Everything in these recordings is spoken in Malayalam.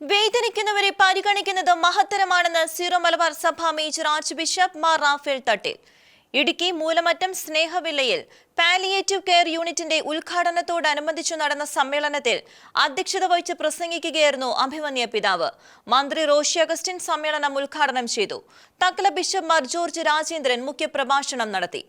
വേദനിക്കുന്നവരെ പരിഗണിക്കുന്നത് മഹത്തരമാണെന്ന് സീറോ മലബാർ സഭ major archbishop Mar Raphael Thattil. Idukki Moolamattam സ്നേഹവില്ലയിൽ പാലിയേറ്റീവ് കെയർ യൂണിറ്റിന്റെ ഉദ്ഘാടനത്തോടനുബന്ധിച്ചു നടന്ന സമ്മേളനത്തിൽ അധ്യക്ഷത വഹിച്ച് പ്രസംഗിക്കുകയായിരുന്നു അഭിമന്യ പിതാവ്. മന്ത്രി റോഷി അഗസ്റ്റിൻ സമ്മേളനം ഉദ്ഘാടനം ചെയ്തു. തക്കല ബിഷപ്പ് മാർ ജോർജ് രാജേന്ദ്രൻ മുഖ്യപ്രഭാഷണം നടത്തി.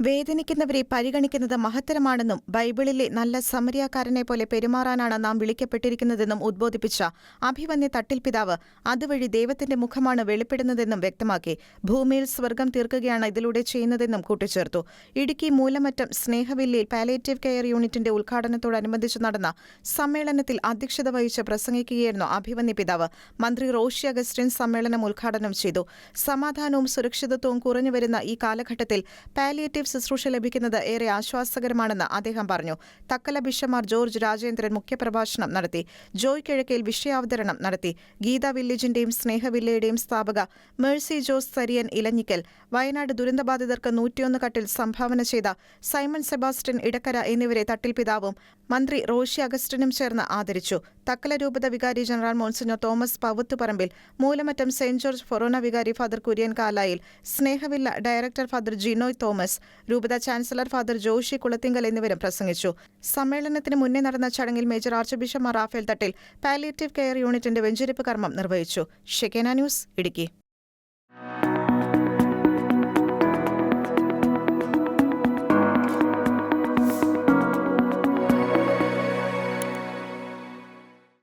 വേദനിക്കുന്നവരെ പരിഗണിക്കുന്നത് മഹത്തരമാണെന്നും ബൈബിളിലെ നല്ല സമരിയാക്കാരനെ പോലെ പെരുമാറാനാണ് നാം വിളിക്കപ്പെട്ടിരിക്കുന്നതെന്നും ഉദ്ബോധിപ്പിച്ച അഭിവന്യ തട്ടിൽ പിതാവ് അതുവഴി ദൈവത്തിന്റെ മുഖമാണ് വെളിപ്പെടുന്നതെന്നും വ്യക്തമാക്കി. ഭൂമിയിൽ സ്വർഗം തീർക്കുകയാണ് ഇതിലൂടെ ചെയ്യുന്നതെന്നും കൂട്ടിച്ചേർത്തു. ഇടുക്കി മൂലമറ്റം സ്നേഹവില്ലയിൽ പാലേറ്റീവ് കെയർ യൂണിറ്റിന്റെ ഉദ്ഘാടനത്തോടനുബന്ധിച്ച് നടന്ന സമ്മേളനത്തിൽ അധ്യക്ഷത വഹിച്ച് പ്രസംഗിക്കുകയായിരുന്നു അഭിവന്യ പിതാവ്. മന്ത്രി റോഷി അഗസ്റ്റിൻ സമ്മേളനം ഉദ്ഘാടനം ചെയ്തു. സമാധാനവും സുരക്ഷിതത്വവും കുറഞ്ഞുവരുന്ന ഈ കാലഘട്ടത്തിൽ പാലിയേറ്റീവ് ശുശ്രൂഷ ലഭിക്കുന്നത് ഏറെ ആശ്വാസകരമാണെന്ന് അദ്ദേഹം പറഞ്ഞു. തക്കല ബിഷമാർ ജോർജ് രാജേന്ദ്രൻ മുഖ്യപ്രഭാഷണം നടത്തി. ജോയ് കിഴക്കയിൽ വിഷയാവതരണം നടത്തി. ഗീത വില്ലേജിന്റെയും സ്നേഹവില്ലയുടെയും സ്ഥാപക മേഴ്സി ജോസ് സരിയൻ ഇലഞ്ഞിക്കൽ വയനാട് ദുരന്തബാധിതർക്ക് നൂറ്റിയൊന്ന് കട്ടിൽ സംഭാവന ചെയ്ത സൈമൺ സെബാസ്റ്റ്യൻ ഇടക്കര എന്നിവരെ തട്ടിൽ പിതാവും മന്ത്രി റോഷി അഗസ്റ്റിനും ചേർന്ന് ആദരിച്ചു. തക്കല രൂപത വികാരി general monsignor Thomas Pavuthuparambil Moolamattom saint George forane വികാരി father Kurian Kalayil Snehavilla director father Jinoy Thomas രൂപത ചാൻസലർ ഫാദർ ജോഷി കുളത്തിങ്കൽ എന്നിവരും പ്രസംഗിച്ചു. സമ്മേളനത്തിന് മുന്നേ നടന്ന ചടങ്ങിൽ major archbishop Raphael Thattil palliative care യൂണിറ്റിന്റെ വെഞ്ചരിപ്പ് കർമ്മം നിർവഹിച്ചു. Shekinah news Idukki.